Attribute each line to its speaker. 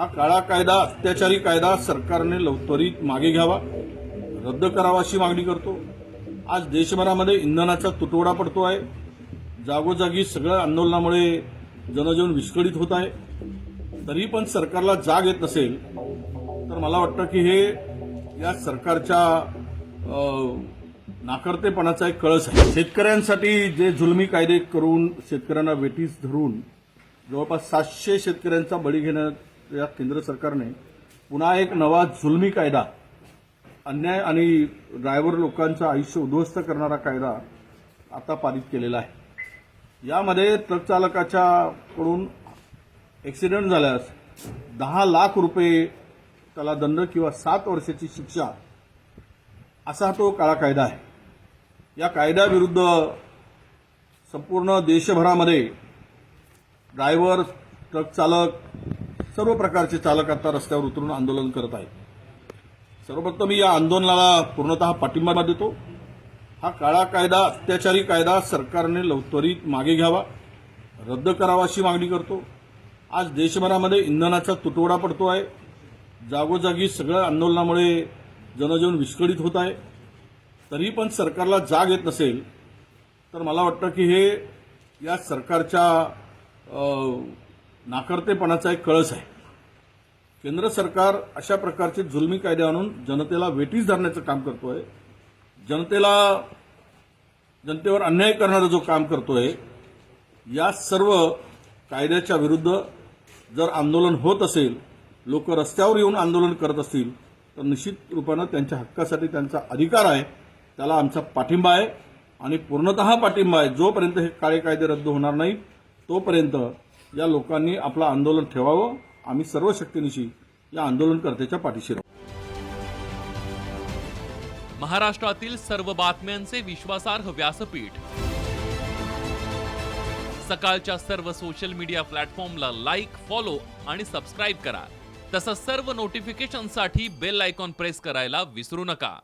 Speaker 1: हा काळा कायदा अत्याचारी कायदा सरकारने लवकरीत मागे घ्यावा रद्द करावा अशी मागणी करतो. आज देशभरामध्ये इंधनाचा तुटवडा पडतो आहे. जागोजागी सगळ्या आंदोलनामुळे जनजीवन विस्कळीत होत आहे. तरी पण सरकारला जाग येत नसेल तर मला वाटतं की हे या सरकारच्या नाकर्तेपणाचा एक कळस आहे. शेतकऱ्यांसाठी जे जुलमी कायदे करून शेतकऱ्यांना वेटीस धरून जवळपास सातशे शेतकऱ्यांचा बळी घेण्यात या केंद्र सरकारने पुन्हा एक नवा जुलमी कायदा अन्याय आणि ड्रायव्हर लोकांचं आयुष्य उद्ध्वस्त करणारा कायदा आता पारित केलेला आहे. यामध्ये ट्रक चालकाच्या कडून ॲक्सिडेंट झाल्यास दहा लाख रुपये त्याला दंड किंवा सात वर्षाची शिक्षा असा तो काळा कायदा आहे. या कायद्याविरुद्ध संपूर्ण देशभरामध्ये ड्रायव्हर ट्रक चालक सर्व प्रकारचे चालक आता रस्त्यावर उतरून आंदोलन करत आहेत. सर्वप्रथम मी या आंदोलनाला पूर्णतः पाठिंबा देतो. हा काळा कायदा अत्याचारी कायदा सरकारने लवत्वरित मागे घ्यावा रद्द करावा अशी मागणी करतो. आज देशभरामध्ये इंधनाचा तुटवडा पडतो आहे. जागोजागी सगळ्या आंदोलनामुळे जनजीवन विस्कळीत होत आहे. तरी पण सरकारला जाग येत नसेल तर मला वाटतं की हे या सरकारच्या नाकर्तेपणाचा एक कळस आहे. केंद्र सरकार अशा प्रकारचे जुलमी कायदे आणून जनतेला वेटीस धरण्याचं काम करतोय. जनतेला जनतेवर अन्याय करणारं जो काम करतोय या सर्व कायद्याच्या विरुद्ध जर आंदोलन होत असेल लोक रस्त्यावर येऊन आंदोलन करत असतील तर निश्चित रूपानं त्यांच्या हक्कासाठी त्यांचा अधिकार आहे त्याला आमचा पाठिंबा आहे. आणि पूर्णतः पाठिंबा आहे. जोपर्यंत हे काळे कायदे रद्द होणार नाही तोपर्यंत या लोकांनी आपलं आंदोलन ठेवावं. आम्ही सर्व शक्तीनिशी या आंदोलनकर्त्याच्या पाठीशी राहू.
Speaker 2: महाराष्ट्रातील सर्व बातम्यांचे विश्वासार्ह व्यासपीठ. सकाळच्या सर्व सोशल मीडिया प्लॅटफॉर्मला लाईक फॉलो आणि सबस्क्राईब करा. तसंच सर्व नोटिफिकेशनसाठी बेल आयकॉन प्रेस करायला विसरू नका.